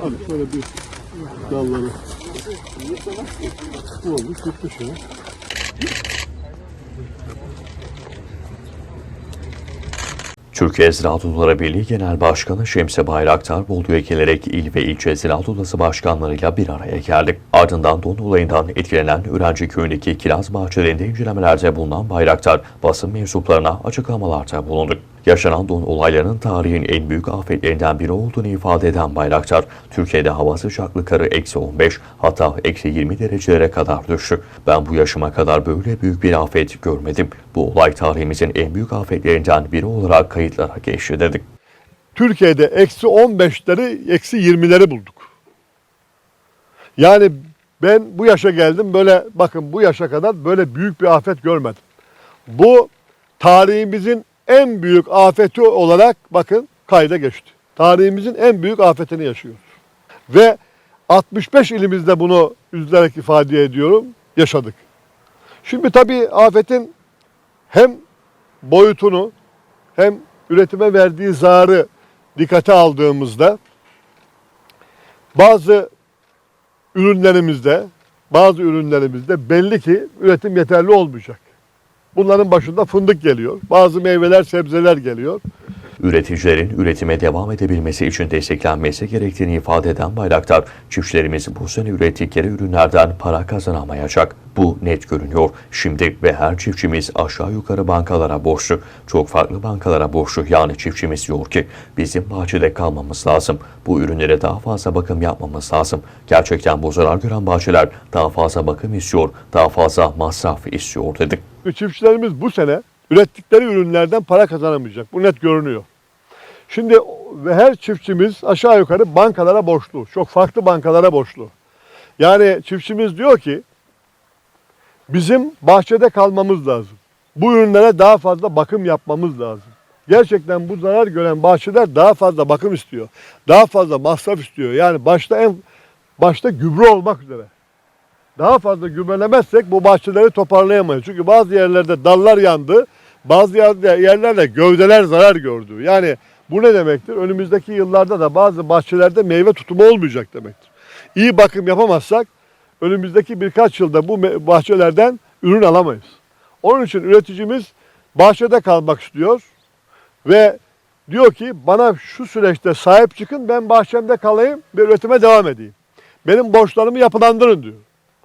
Hadi şöyle bir dalları. Bu olmuş bitmiş ya. Türkiye Ziraat Odaları Birliği Genel Başkanı Şemsi Bayraktar Bolu'ya gelerek il ve ilçe Ziraat Odası başkanlarıyla bir araya geldi. Ardından don olayından etkilenen Öğrenci Köyü'ndeki kiraz bahçelerinde incelemelerde bulunan Bayraktar basın mensuplarına açıklamalarda bulundu. Yaşanan don olaylarının tarihin en büyük afetlerinden biri olduğunu ifade eden Bayraktar, Türkiye'de hava sıcaklıkları eksi 15 hatta eksi 20 derecelere kadar düştü. Ben bu yaşıma kadar böyle büyük bir afet görmedim. Bu olay tarihimizin en büyük afetlerinden biri olarak kayıtlara geçti dedik. Türkiye'de eksi 15'leri, eksi 20'leri bulduk. Yani ben bu yaşa geldim böyle bakın bu yaşa kadar böyle büyük bir afet görmedim. Bu tarihimizin en büyük afeti olarak bakın kayda geçti. Tarihimizin en büyük afetini yaşıyoruz. Ve 65 ilimizde bunu üzülerek ifade ediyorum, yaşadık. Şimdi tabii afetin hem boyutunu hem üretime verdiği zararı dikkate aldığımızda bazı ürünlerimizde bazı ürünlerimizde belli ki üretim yeterli olmayacak. Bunların başında fındık geliyor. Bazı meyveler, sebzeler geliyor. Üreticilerin üretime devam edebilmesi için desteklenmesi gerektiğini ifade eden Bayraktar, çiftçilerimiz bu sene ürettikleri ürünlerden para kazanamayacak. Bu net görünüyor. Şimdi ve her çiftçimiz aşağı yukarı bankalara borçlu. Çok farklı bankalara borçlu. Yani çiftçimiz diyor ki bizim bahçede kalmamız lazım. Bu ürünlere daha fazla bakım yapmamız lazım. Gerçekten bu zarar gören bahçeler daha fazla bakım istiyor, daha fazla masraf istiyor dedik. Çiftçilerimiz bu sene ürettikleri ürünlerden para kazanamayacak. Bu net görünüyor. Şimdi ve her çiftçimiz aşağı yukarı bankalara borçlu. Çok farklı bankalara borçlu. Yani çiftçimiz diyor ki bizim bahçede kalmamız lazım. Bu ürünlere daha fazla bakım yapmamız lazım. Gerçekten bu zarar gören bahçeler daha fazla bakım istiyor. Daha fazla masraf istiyor. Yani başta en başta gübre olmak üzere. Daha fazla gübrelemezsek bu bahçeleri toparlayamayız. Çünkü bazı yerlerde dallar yandı, bazı yer- yerlerde gövdeler zarar gördü. Yani bu ne demektir? Önümüzdeki yıllarda da bazı bahçelerde meyve tutumu olmayacak demektir. İyi bakım yapamazsak önümüzdeki birkaç yılda bu bahçelerden ürün alamayız. Onun için üreticimiz bahçede kalmak istiyor ve diyor ki bana şu süreçte sahip çıkın ben bahçemde kalayım ve üretime devam edeyim. Benim borçlarımı yapılandırın diyor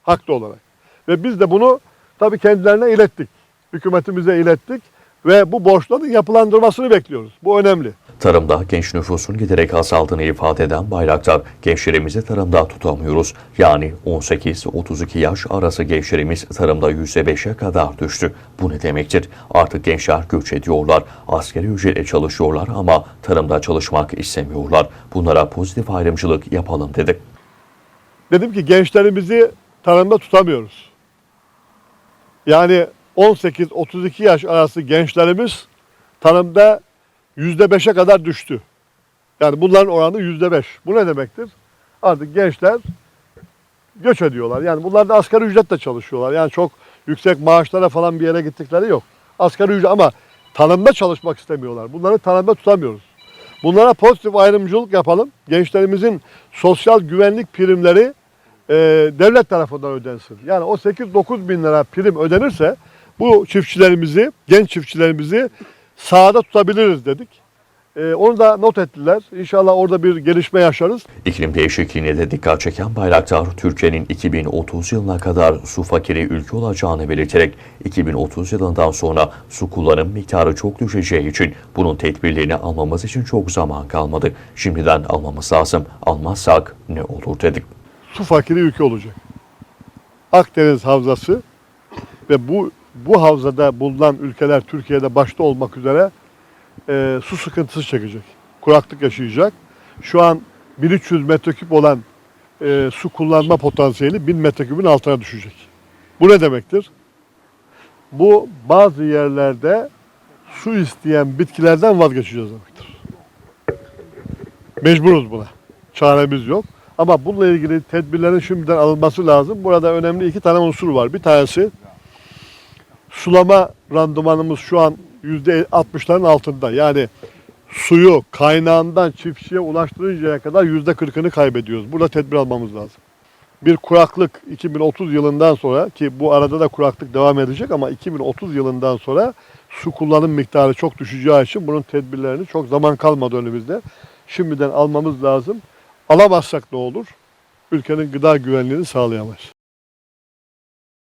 haklı olarak. Ve biz de bunu tabii kendilerine ilettik. Hükümetimize ilettik ve bu borçların yapılandırmasını bekliyoruz. Bu önemli. Tarımda genç nüfusun giderek azaldığını ifade eden Bayraktar, gençlerimizi tarımda tutamıyoruz. Yani 18-32 yaş arası gençlerimiz tarımda %5'e kadar düştü. Bu ne demektir? Artık gençler göç ediyorlar, askeri ücretle çalışıyorlar ama tarımda çalışmak istemiyorlar. Bunlara pozitif ayrımcılık yapalım dedik. Dedim ki gençlerimizi tarımda tutamıyoruz. Yani 18-32 yaş arası gençlerimiz tarımda %5'e kadar düştü. Yani bunların oranı %5. Bu ne demektir? Artık gençler göç ediyorlar. Yani bunlar da asgari ücretle çalışıyorlar. Yani çok yüksek maaşlara falan bir yere gittikleri yok. Asgari ücret ama tarımda çalışmak istemiyorlar. Bunları tarımda tutamıyoruz. Bunlara pozitif ayrımcılık yapalım. Gençlerimizin sosyal güvenlik primleri e, devlet tarafından ödensin. Yani o 8-9 bin lira prim ödenirse bu çiftçilerimizi, genç çiftçilerimizi sahada tutabiliriz dedik. E, onu da not ettiler. İnşallah orada bir gelişme yaşarız. İklim değişikliğine de dikkat çeken Bayraktar, Türkiye'nin 2030 yılına kadar su fakiri ülke olacağını belirterek 2030 yılından sonra su kullanım miktarı çok düşeceği için bunun tedbirlerini almamız için çok zaman kalmadı. Şimdiden almamız lazım. Almazsak ne olur dedik. su fakiri ülke olacak. Akdeniz Havzası ve bu bu havzada bulunan ülkeler Türkiye'de başta olmak üzere e, su sıkıntısı çekecek. Kuraklık yaşayacak. Şu an 1300 metreküp olan e, su kullanma potansiyeli 1000 metreküpün altına düşecek. Bu ne demektir? Bu bazı yerlerde su isteyen bitkilerden vazgeçeceğiz demektir. Mecburuz buna. Çaremiz yok. Ama bununla ilgili tedbirlerin şimdiden alınması lazım. Burada önemli iki tane unsur var. Bir tanesi sulama randımanımız şu an %60'ların altında. Yani suyu kaynağından çiftçiye ulaştırıncaya kadar yüzde kırkını kaybediyoruz. Burada tedbir almamız lazım. Bir kuraklık 2030 yılından sonra ki bu arada da kuraklık devam edecek ama 2030 yılından sonra su kullanım miktarı çok düşeceği için bunun tedbirlerini çok zaman kalmadı önümüzde. Şimdiden almamız lazım. Alamazsak ne olur? Ülkenin gıda güvenliğini sağlayamayız.